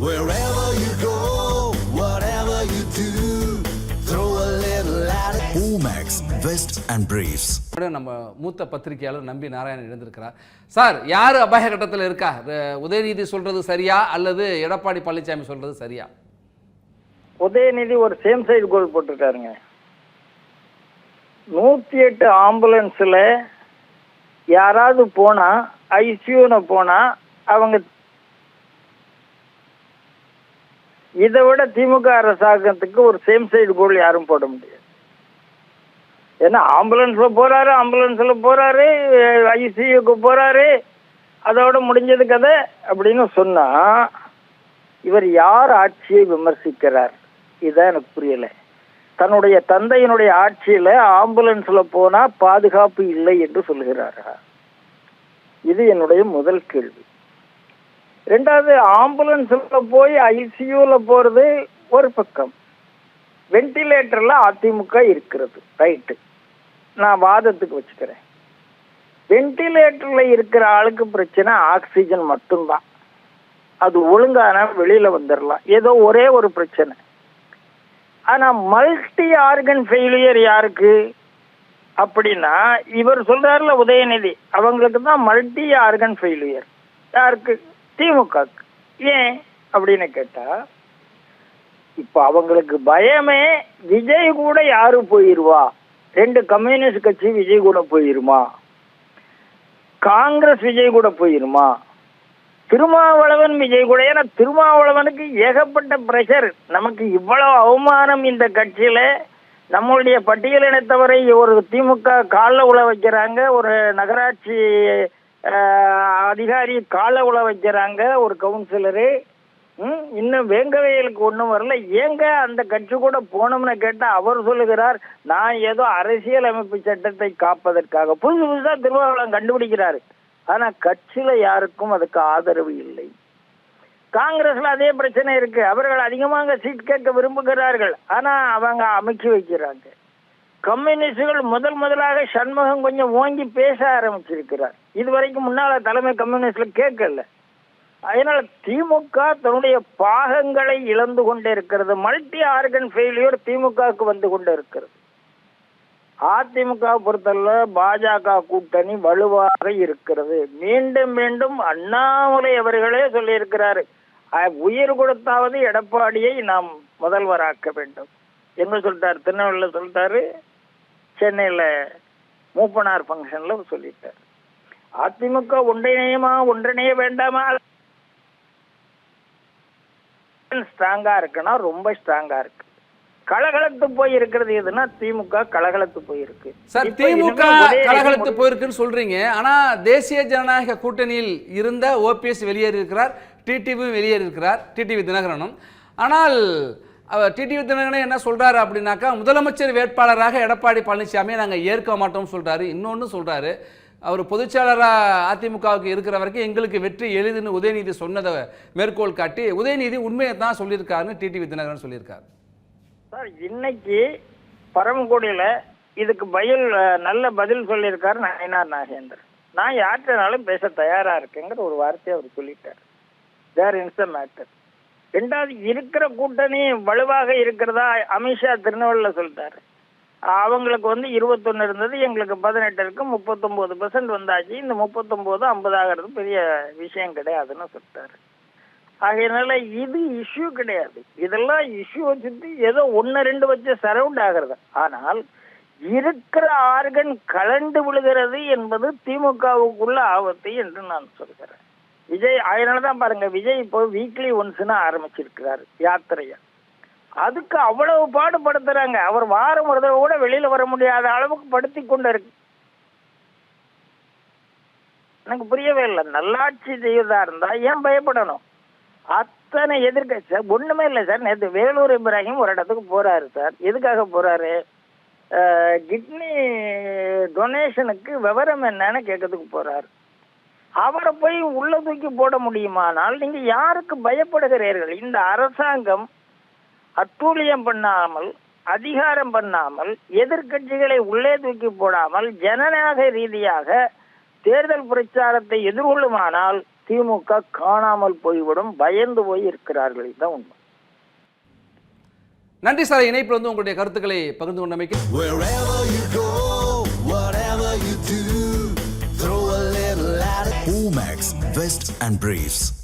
Wherever you go, whatever you do, throw a little at it. Omax, Vest and Briefs. கூட நம்ம மூத்த பத்திரிகையாளர் நம்பி நாராயணன் இருந்திருக்கிறார் சார் யார் அபாய கட்டத்தில் இருக்கா உதயநிதி சொல்றது சரியா அல்லது எடப்பாடி பழனிசாமி சொல்றது சரியா உதயநிதி ஒரு சேம் சைடு கோல் போட்டிருக்காருங்க நூத்தி எட்டு ஆம்புலன்ஸ்ல யாராவது போனா ஐசியூன்னு போனா அவங்க இதை விட திமுக அரசாங்கத்துக்கு ஒரு சேம் சைடு கோல் யாரும் போட முடியாது. ஏன்னா ஆம்புலன்ஸ்ல போறாரு ஆம்புலன்ஸ்ல போறாரு ஐசியூக்கு போறாரு அதோட முடிஞ்சது கதை அப்படின்னு சொன்னா இவர் யார் ஆட்சியை விமர்சிக்கிறார்? இதான் எனக்கு புரியல. தன்னுடைய தந்தையினுடைய ஆட்சியில ஆம்புலன்ஸ்ல போனா பாதுகாப்பு இல்லை என்று சொல்கிறாரா? இது என்னுடைய முதல் கேள்வி. ரெண்டாவது ஆம்புலன்ஸில் போய் ஐசியூவில் போகிறது ஒரு பக்கம். வெண்டிலேட்டரில் அதிமுக இருக்கிறது. ரைட்டு நான் வாதத்துக்கு வச்சுக்கிறேன். வெண்டிலேட்டரில் இருக்கிற ஆளுக்கு பிரச்சனை ஆக்சிஜன் மட்டும்தான். அது ஒழுங்கான வெளியில் வந்துடலாம் ஏதோ ஒரே ஒரு பிரச்சனை. ஆனால் மல்டி ஆர்கன் ஃபெயிலியர் யாருக்கு? அப்படின்னா இவர் சொல்கிறார்ல உதயநிதி. அவங்களுக்கு தான் மல்டி ஆர்கன் ஃபெயிலியர் யாருக்கு? திமுக. ஏன் அப்படின்னு கேட்டா இப்ப அவங்களுக்கு பயமே விஜய் கூட யாரு போயிருவா? ரெண்டு கம்யூனிஸ்ட் கட்சி விஜய் கூட போயிருமா? காங்கிரஸ் விஜய் கூட போயிருமா? திருமாவளவன் விஜய் கூட ஏன்னா திருமாவளவனுக்கு ஏகப்பட்ட பிரஷர் நமக்கு இவ்வளவு அவமானம் இந்த கட்சியில. நம்மளுடைய பட்டியலினத்தவரை ஒரு திமுக காலில் உழ வைக்கிறாங்க ஒரு நகராட்சி அதிகாரி கால உழ வைக்கிறாங்க ஒரு கவுன்சிலரு ம், இன்னும் வேங்கவேலுக்கு ஒன்றும் வரல. ஏங்க அந்த கட்சி கூட போனோம்னு கேட்டால் அவர் சொல்லுகிறார் நான் ஏதோ அரசியல் அமைப்பு சட்டத்தை காப்பதற்காக. புதுசு புதுசாக திருவாரூரம் கண்டுபிடிக்கிறாரு. ஆனால் கட்சியில் யாருக்கும் அதுக்கு ஆதரவு இல்லை. காங்கிரஸில் அதே பிரச்சனை இருக்கு. அவர்கள் அதிகமாக சீட் கேட்க விரும்புகிறார்கள். ஆனால் அவங்க அமைச்சு வைக்கிறாங்க. கம்யூனிஸ்டுகள் முதல் முதலாக சண்முகம் கொஞ்சம் ஓங்கி பேச ஆரம்பிச்சிருக்கிறார். இது வரைக்கும் முன்னால தலைமை கம்யூனிஸ்ட்ல கேட்கல. அதனால திமுக தன்னுடைய பாகங்களை இழந்து கொண்டே இருக்கிறது மல்டி ஆர்கன் ஃபெயிலியர் திமுகவுக்கு வந்து கொண்டே இருக்கிறது அதிமுக பொறுத்தல பாஜக கூட்டணி வலுவாக இருக்கிறது. மீண்டும் மீண்டும் அண்ணாமலை அவர்களே சொல்லியிருக்கிறாரு. உயிர் கொடுத்தாவது எடப்பாடியை நாம் முதல்வராக்க வேண்டும். எங்க சொல்லிட்டாரு? திருநெல்வேலியில் சொல்லிட்டாரு. சென்னையில மூப்பனார் ஃபங்க்ஷன்ல சொல்லிட்டார். அதிமுக ஒன்றிணையுமா? ஒன்றிணைய வேண்டாமா? ஸ்ட்ராங்கா இருக்குன்னா ரொம்ப ஸ்ட்ராங்கா இருக்கு. கலகலத்து போய் இருக்கிறது எதுன்னா திமுக கலகலத்து போயிருக்கு சார் திமுக கலகலத்து போயிருக்குன்னு சொல்றீங்க. ஆனா தேசிய ஜனநாயக கூட்டணியில் இருந்த ஓபிஎஸ் வெளியேறி இருக்கிறார் டிடிவியும் வெளியேறி இருக்கிறார் டிடிவி தினகரனும். ஆனால் அவர் டிடிவி தினகரன் என்ன சொல்கிறாரு அப்படின்னாக்கா முதலமைச்சர் வேட்பாளராக எடப்பாடி பழனிசாமியை நாங்கள் ஏற்க மாட்டோம்னு சொல்கிறாரு இன்னொன்று சொல்கிறாரு அவர் பொதுச்செயலராக அதிமுகவுக்கு இருக்கிற வரைக்கும் எங்களுக்கு வெற்றி எளிதுன்னு உதயநிதி சொன்னதை மேற்கோள் காட்டி உதயநிதி உண்மையை தான் சொல்லியிருக்காருன்னு டிடிவி தினகரன் சொல்லியிருக்காரு. சார் இன்னைக்கு பரமக்குடியில் இதுக்கு பதில் நல்ல பதில் சொல்லியிருக்காரு நயனார் நாகேந்தர் நான் யார்கிட்டனாலும் பேச தயாராக இருக்கேங்கிற ஒரு வார்த்தையை அவர் சொல்லிட்டார். தேர் இன்ஸ் மேட்டர் ரெண்டாவது இருக்கிற கூட்டணி வலுவாக இருக்கிறதா அமித்ஷா திருநெல்வேலியில் சொல்லிட்டாரு. அவங்களுக்கு வந்து இருபத்தொன்னு இருந்தது எங்களுக்கு பதினெட்டு இருக்கு முப்பத்தொம்போது பெர்சன்ட் வந்தாச்சு. இந்த முப்பத்தொம்போது ஐம்பது ஆகிறது பெரிய விஷயம் கிடையாதுன்னு சொல்லிட்டாரு. ஆகையினால இது இஷ்யூ கிடையாது. இதெல்லாம் இஷ்யூ வச்சுட்டு ஏதோ ஒன்று ரெண்டு வச்சு சரவுண்ட் ஆகிறது. ஆனால் இருக்கிற ஆர்கன் கலண்டு விழுகிறது என்பது திமுகவுக்குள்ள ஆபத்து என்று நான் சொல்கிறேன். விஜய் அதனாலதான் பாருங்க விஜய் இப்போ வீக்லி ஒன்ஸ்னு ஆரம்பிச்சிருக்கிறாரு யாத்திரையை. அதுக்கு அவ்வளவு பாடுபடுத்துறாங்க. அவர் வாரம் ஒரு தடவை கூட வெளியில வர முடியாத அளவுக்கு படுத்தி கொண்டு இருக்கு எனக்கு புரியவே இல்லை. நல்லாட்சி செய்வதா இருந்தா ஏன் பயப்படணும்? அத்தனை எதிர்கட்சி சார் ஒண்ணுமே இல்லை சார். நேற்று வேலூர் இப்ராஹிம் ஒரு இடத்துக்கு போறாரு சார். எதுக்காக போறாரு? கிட்னி டொனேஷனுக்கு விவரம் என்னன்னு கேட்கறதுக்கு போறாரு. அவரை போய் உள்ள தூக்கி போட முடியுமானால் நீங்க யாருக்கு பயப்படுகிறீர்கள்? இந்த அரசாங்கம் அட்டூழியம் பண்ணாமல் அதிகாரம் பண்ணாமல் எதிர்க்கட்சிகளை உள்ளே தூக்கி போடாமல் ஜனநாயக ரீதியாக தேர்தல் பிரச்சாரத்தை எதிர்கொள்ளுமானால் திமுக காணாமல் போய்விடும் பயந்து போய் இருக்கிறார்கள். இதுதான் உண்மை. நன்றி சார். இணைப்பில் வந்து உங்களுடைய கருத்துக்களை பகிர்ந்து கொண்டமைக்கு Omax, Vest and Briefs.